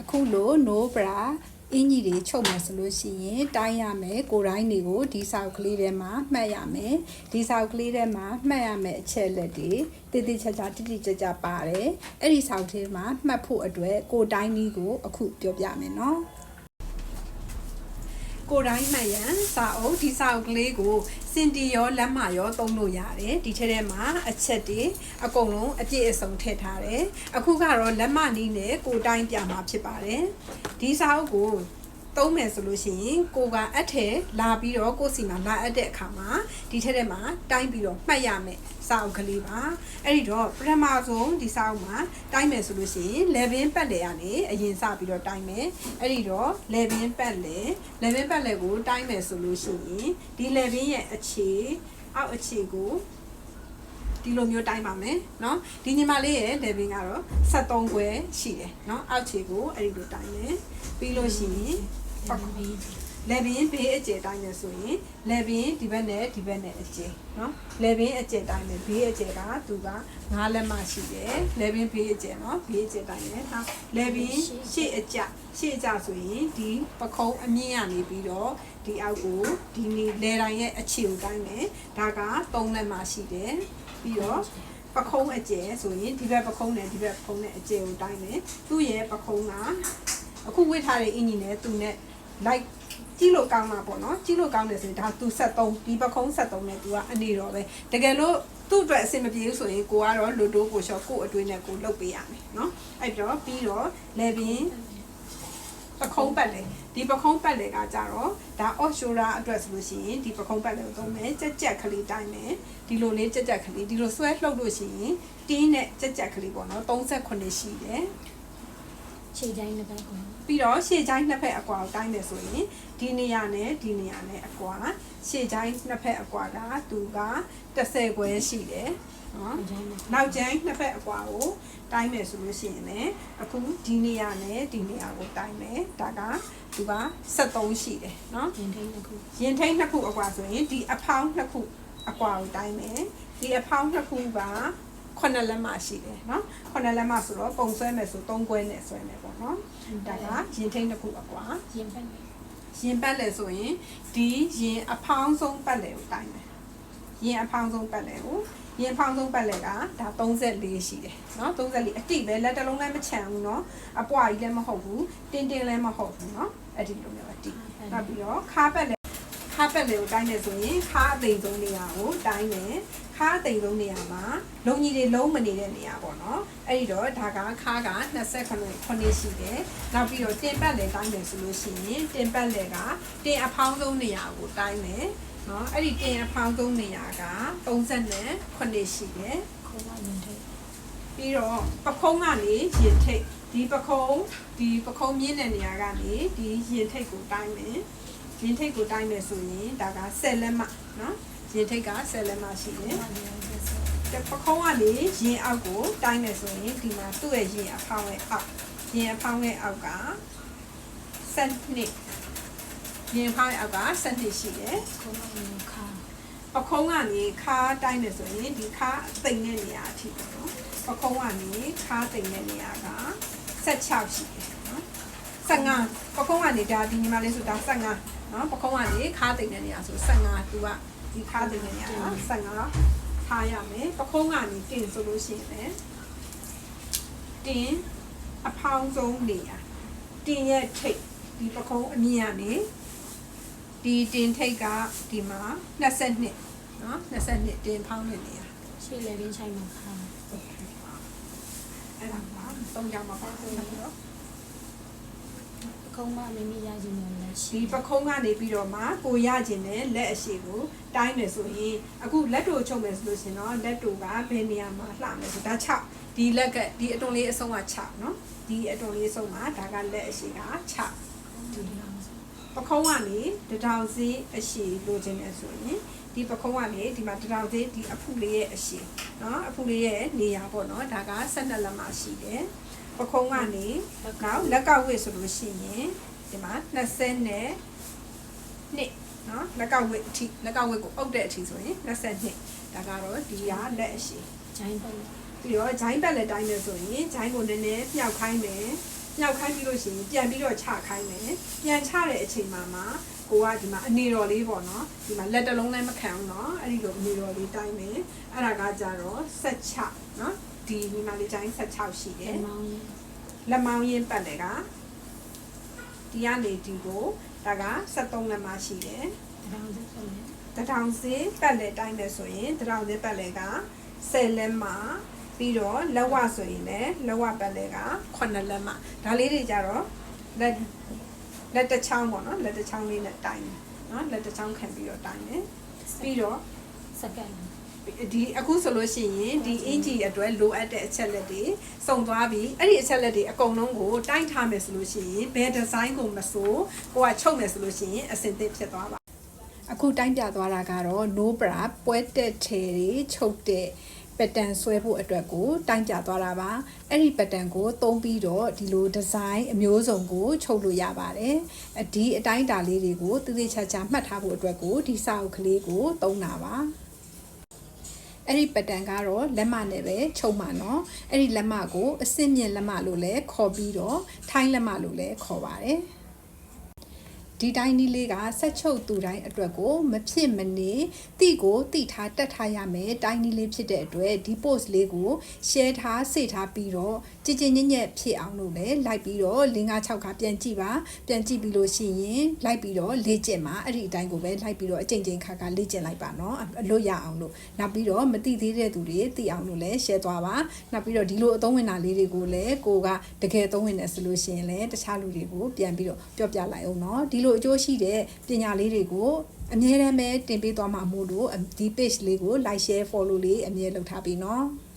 အခုလို no bra အင်ကြီးတွေချုပ်မယ်ဆိုလို့ရှိရင်တိုင်းရမယ်ကိုတိုင်းတွေကိုဒီစာအုပ်ကလေးထဲမှာမှတ်ရမယ်ဒီစာအုပ်ကလေးထဲမှာမှတ်ရမယ်အချက်လက်တွေတည်တည်ချာချာတိတိကျကျပါတယ်အဲ့ဒီစာအုပ်ထဲမှာမှတ်ဖို့အတွက်ကိုတိုင်းကြီးကိုအခုပြောပြမယ်နော် ကိုတိုင်းမှန်ရန်စာအုပ်ဒီစာအုပ်ကလေးကိုစင်တီရောလက်မရောသုံးလို့ရတယ်ဒီထဲထဲမှာအချက်တွေအကုန်လုံးအပြည့်အစုံထည့်ထားတယ်အခုကတော့လက်မနီးနဲ့ကိုတိုင်းပြမှာဖြစ်ပါတယ်ဒီစာအုပ်ကို သုံးမယ်ဆိုလို့ရှိရင်ကိုကအထက်လာပြီးတော့ကိုယ့်စီမှာလာအပ်တဲ့အခါမှာဒီထက်ထဲမှာတိုင်းပြီးတော့မှတ်ရမယ်စာအုပ်ကလေးပါအဲ့ဒီတော့ပထမဆုံးဒီစာအုပ်မှာတိုင်းမယ်ဆိုလို့ရှိရင် level ပတ်လေကနေအရင်စပြီးတော့တိုင်းမယ်အဲ့ဒီတော့ level ပတ်လေ level ပတ်လေကိုတိုင်းမယ်ဆိုလို့ရှိရင်ဒီ level ရဲ့အခြေအောက်အခြေကိုဒီလိုမျိုးတိုင်းပါမယ်เนาะဒီညီမလေးရဲ့ level ကတော့73ခွဲရှိတယ်เนาะအောက်ခြေကိုအဲ့ဒီလိုတိုင်းမယ်ပြီးလို့ရှိရင် လေဘင်းဘေးအကျယ်တိုင်းနဲ့ဆိုရင်လေဘင်းဒီဘက်နဲ့ဒီဘက်နဲ့အကျယ်နော်လေဘင်းအကျယ်တိုင်းနဲ့ဘေးအကျယ်ကသူကငါးလက်မရှိတယ်လေဘင်းဘေးအကျယ်နော်ဘေးအကျယ်တိုင်းနဲ့ဟာလေဘင်းရှေ့အကျရှေ့အကျဆိုရင်ဒီပခုံးအမြင့်ရနေပြီးတော့ဒီအောက်ကိုဒီနေလေတိုင်းရဲ့အခြေကိုတိုင်းနဲ့ဒါကသုံးလက်မရှိတယ်ပြီးတော့ပခုံးအကျယ်ဆိုရင်ဒီဘက်ပခုံးနဲ့ဒီဘက်ပခုံးနဲ့အကျယ်ကိုတိုင်းနဲ့သူ့ရဲ့ပခုံးကအခုဝေ့ထားတဲ့အင်ဂျင်နဲ့သူနဲ့ like ကြည့်လို့ကောင်းမှာပေါ့နော်ကြည့်လို့ကောင်းတယ်ဆိုရင်ဒါသူ73ဒီပခုံး73နဲ့သူကအနေတော့ပဲတကယ်လို့သူ့အတွက်အဆင်မပြေဘူးဆိုရင်ကိုကတော့လူတိုးကိုရှော့ကိုအတွင်းနဲ့ကိုလုတ်ပေးရမယ်နော်အဲ့တော့ပြီးတော့လေဘင်းပခုံးပတ်လေဒီပခုံးပတ်လေကကြတော့ဒါ offshore အတွက်ဆိုလို့ရှိရင်ဒီပခုံးပတ်လေကိုသုံးမယ်ကြက်ကြက်ကလေးတိုင်းမယ်ဒီလိုလေးကြက်ကြက်ကလေးဒီလိုဆွဲလှုပ်လို့ရှိရင်တင်းနဲ့ကြက်ကြက်ကလေးပေါ့နော်38ရှိတယ် ခြေတိုင်းတစ်ပတ်ကိုပြီးတော့ရှေ့ချိုင်းနှစ်ဖက်အကွာကိုတိုင်းတယ်ဆိုရင်ဒီနေရာနဲ့ဒီနေရာနဲ့အကွာရှေ့ချိုင်းနှစ်ဖက်အကွာကသူက30ခွဲရှိတယ်နော်ခြေတိုင်းတစ်နောက်ချိုင်းနှစ်ဖက်အကွာကိုတိုင်းမယ်ဆိုလို့ရှိရင်လည်းအခုဒီနေရာနဲ့ဒီနေရာကိုတိုင်းမယ်ဒါကသူက73ရှိတယ်နော်ရင်ထိန်တစ်ခုရင်ထိန်းနှစ်ခုအကွာဆိုရင်ဒီအဖောင်းနှစ်ခုအကွာကိုတိုင်းမယ်ဒီအဖောင်းနှစ်ခုက ခုနှစ်လက်မရှိတယ်เนาะခုနှစ်လက်မဆိုတော့ပုံဆွဲမယ်ဆို၃ခွဲနဲ့ဆွဲမယ်ပေါ့เนาะဒါကရင်ထိန်းတစ်ခုအကွာ ရင်ပတ်လေ ရင်ပတ်လဲဆိုရင်ဒီရင်အဖောင်းဆုံးပတ်လဲကိုတိုင်းမယ်ရင်အဖောင်းဆုံးပတ်လဲကိုရင်ဖောင်းဆုံးပတ်လဲကဒါ34ရှိတယ်เนาะ34အတိပဲလက်တစ်လုံးလည်းမချန်ဘူးเนาะအပွားကြီးလည်းမဟုတ်ဘူးတင်းတင်းလည်းမဟုတ်ဘူးเนาะအဲ့ဒီလိုမျိုးအတိနောက်ပြီးတော့ခါပတ်လဲခါပတ်လဲကိုတိုင်းနေဆိုရင်ခါအသိဆုံးနေရာကိုတိုင်းမယ် ခါအသိဆုံးနေရာမှာလုံကြီးတွေလုံးမနေတဲ့နေရာပေါ့နော်အဲ့ဒီတော့ဒါကခါက29ခုနှစ်ရှိတယ်နောက်ပြီးတော့တင်ပတ်လဲတိုင်းမယ်ဆိုလို့ရှိရင်တင်ပတ်လဲကတင်အဖောင်းဆုံးနေရာကိုတိုင်းမယ်နော်အဲ့ဒီတင်အဖောင်းဆုံးနေရာက39ရှိတယ်ခေါ်ကရင်ထိန်ပြီးတော့ပခုံးကနေရင်ထိတ်ဒီပခုံးဒီပခုံးမြင့်တဲ့နေရာကနေဒီရင်ထိတ်ကိုတိုင်းမယ်ရင်ထိတ်ကိုတိုင်းမယ်ဆိုရင်ဒါက10လက်မနော် ရင်ထိတ်က10လက်မရှိတယ်ခေါ်ကရင်သက်ဆက်တဲ့ပခုံးကနေရင်အောက်ကိုတိုင်းမယ်ဆိုရင်ဒီမှာသူ့ရဲ့ရင်အဖောင်းရဲ့အောက်ရင်အဖောင်းရဲ့အောက်က7နှစ်ရင်အဖောင်းရဲ့အောက်က7နှစ်ရှိတယ်ခေါ်ကရင်ခါပခုံးကနေခါတိုင်းမယ်ဆိုရင်ဒီခါတိမ်တဲ့နေရာအထိပေါ့နော်ပခုံးကနေခါတိမ်တဲ့နေရာက16ရှိတယ်နော်15ပခုံးကနေဒါဒီညီမလေးဆိုတာ15နော်ပခုံးကနေခါတိမ်တဲ့နေရာဆို15သူက ဒီခါတိမ်တဲ့နေရာက15ထားရမယ်ပခုံးကနေတင်ဆိုလို့ရှိရင်လည်းတင်အဖောင်းဆုံးနေရာတင်ရဲ့ထိပ်ဒီပခုံးအမြင့်ကနေဒီတင်ထိပ်ကဒီမှာ22နော်22တင်ဖောင်းနေနေရရှေ့လေဘင်းချိုင်မှာခါအဲ့ဒါပါသုံးကြမှာပါဆိုတော့ ခုံးမမမိရခြင်းမျိုးလည်းရှိ ဒီပခုံးကနေပြီးတော့မှကိုရခြင်းနဲ့လက်အရှိကိုတိုင်းမယ်ဆိုရင်အခုလက်တို့ချုပ်မယ်ဆိုလို့ရှင်တော့လက်တို့ကဘယ်နေရာမှာလှမယ်ဆိုဒါ6ဒီလက်ကဒီအတွန်လေးအဆုံးက6နော်ဒီအတွန်လေးအဆုံးကဒါကလက်အရှိက6 ဒီလောက် ပခုံးကနေတထောင်စီအရှိလိုချင်တယ်ဆိုရင်ဒီပခုံးကနေဒီမှာတထောင်စီဒီအဖုလေးရဲ့အရှိเนาะအဖုလေးရဲ့နေရာပေါ့เนาะဒါက12လက်မရှိတယ် ပခုံးကနေနောက်လက်ကဝိဆိုလို့ရှိရင်ဒီမှာ20နဲ့နှစ်နော်လက်ကဝိအထိလက်ကဝိကိုအုပ်တဲ့အထိဆိုရင်22ဒါကတော့ဒီကလက်အရှိဂျိုင်းပတ်ပြီးတော့ဂျိုင်းပတ်လက်တိုင်းလဲဆိုရင်ဂျိုင်းကိုနည်းနည်းမြောက်ခိုင်းမယ်မြောက်ခိုင်းပြီးလို့ရှိရင်ပြန်ပြီးတော့ချခိုင်းမယ်ပြန်ချတဲ့အချိန်မှာမှာကိုကဒီမှာအနေတော်လေးပေါ့နော်ဒီမှာလက်တလုံးလည်းမခံဘူးနော်အဲ့ဒီလိုအနေတော်လေးတိုင်းမယ်အဲ့ဒါကကြတော့ဆက်ချနော် ဒီဒီမှာလေးတိုင်းဆက်ချရှိတယ်မောင်းရင်လက်မောင်းရင်းပတ်တယ်ကဒီကနေဒီကိုဒါက73လက်မရှိတယ်တောင်းစက်ဆိုရင်တထောင်စီပတ်လဲတိုင်းမယ်ဆိုရင်တထောင်စီပတ်လဲက10လက်မှပြီးတော့လက်ဝဆိုရင်လည်းလက်ဝပတ်လဲက9လက်မှဒါလေးတွေကြတော့လက်လက်တစ်ချောင်းပေါ့နော်လက်တစ်ချောင်းလေးနဲ့တိုင်းတယ်နော်လက်တစ်ချောင်းခံပြီးတော့တိုင်းတယ်ပြီးတော့စက္ကန့် ဒီအခုဆိုလို့ရှိရင်ဒီအင်ဂျီအတွက်လိုအပ်တဲ့အချက်လက်တွေစုံသွားပြီအဲ့ဒီအချက်လက်တွေအကုန်လုံးကိုတိုင်းထားမယ်ဆိုလို့ရှိရင်ဘယ်ဒီဇိုင်းကိုမဆိုကိုကချုပ်မယ်ဆိုလို့ရှိရင်အဆင်သင့်ဖြစ်သွားပါအခုတိုင်းပြသွားတာကတော့ no bra ပွဲတက်ထဲတွေချုပ်တဲ့ပက်တန်ဆွဲဖို့အတွက်ကိုတိုင်းပြသွားတာပါအဲ့ဒီပက်တန်ကိုသုံးပြီးတော့ဒီလိုဒီဇိုင်းအမျိုးစုံကိုချုပ်လို့ရပါတယ်အဒီအတိုင်းတာလေးတွေကိုတည်တည်ချာချာမှတ်ထားဖို့အတွက်ကိုဒီစာအုပ်ကလေးကိုသုံးတာပါ အဲ့ဒီပတန်ကတော့လက်မနဲ့ပဲချုပ်မှာเนาะအဲ့ဒီလက်မကိုအစစ်မြင့်လက်မလို့လည်းခေါ်ပြီးတော့ထိုင်းလက်မလို့လည်းခေါ်ပါတယ် ဒီတိုင်းဒီလေးကဆက်ချုပ်သူတိုင်းအတွက်ကိုမဖြစ်မနေတိကိုတိထားတက်ထားရမယ်တိုင်းဒီလေးဖြစ်တဲ့အတွက်ဒီ post လေးကို share ထားစေထားပြီးတော့ကြည်ကြည်ညက်ညက်ဖြစ်အောင်လို့လည်း like ပြီးတော့လင်းကား6ကပြန်ကြည့်ပါပြန်ကြည့်ပြီးလို့ရှိရင် like ပြီးတော့လေ့ကျင့်ပါအဲ့ဒီအတိုင်းကိုပဲ like ပြီးတော့အချိန်ချင်းခါခါလေ့ကျင့်လိုက်ပါနော်အလွတ်ရအောင်လို့နောက်ပြီးတော့မတိသေးတဲ့သူတွေတိအောင်လို့လည်း share သွားပါနောက်ပြီးတော့ဒီလိုအသုံးဝင်တာလေးတွေကိုလည်းကိုကတကယ်သုံးဝင်တယ်ဆိုလို့ရှိရင်လည်းတခြားလူတွေကိုပြန်ပြီးတော့ပြောပြလိုက်အောင်နော်ဒီလိုလိုအကျိုးရှိတဲ့ပညာလေးတွေကိုအမြဲတမ်းပဲတင်ပေးသွားမှာမို့လို့ဒီ page လေးကို like share follow လေးအမြဲလုပ်ထားပြီးနော်။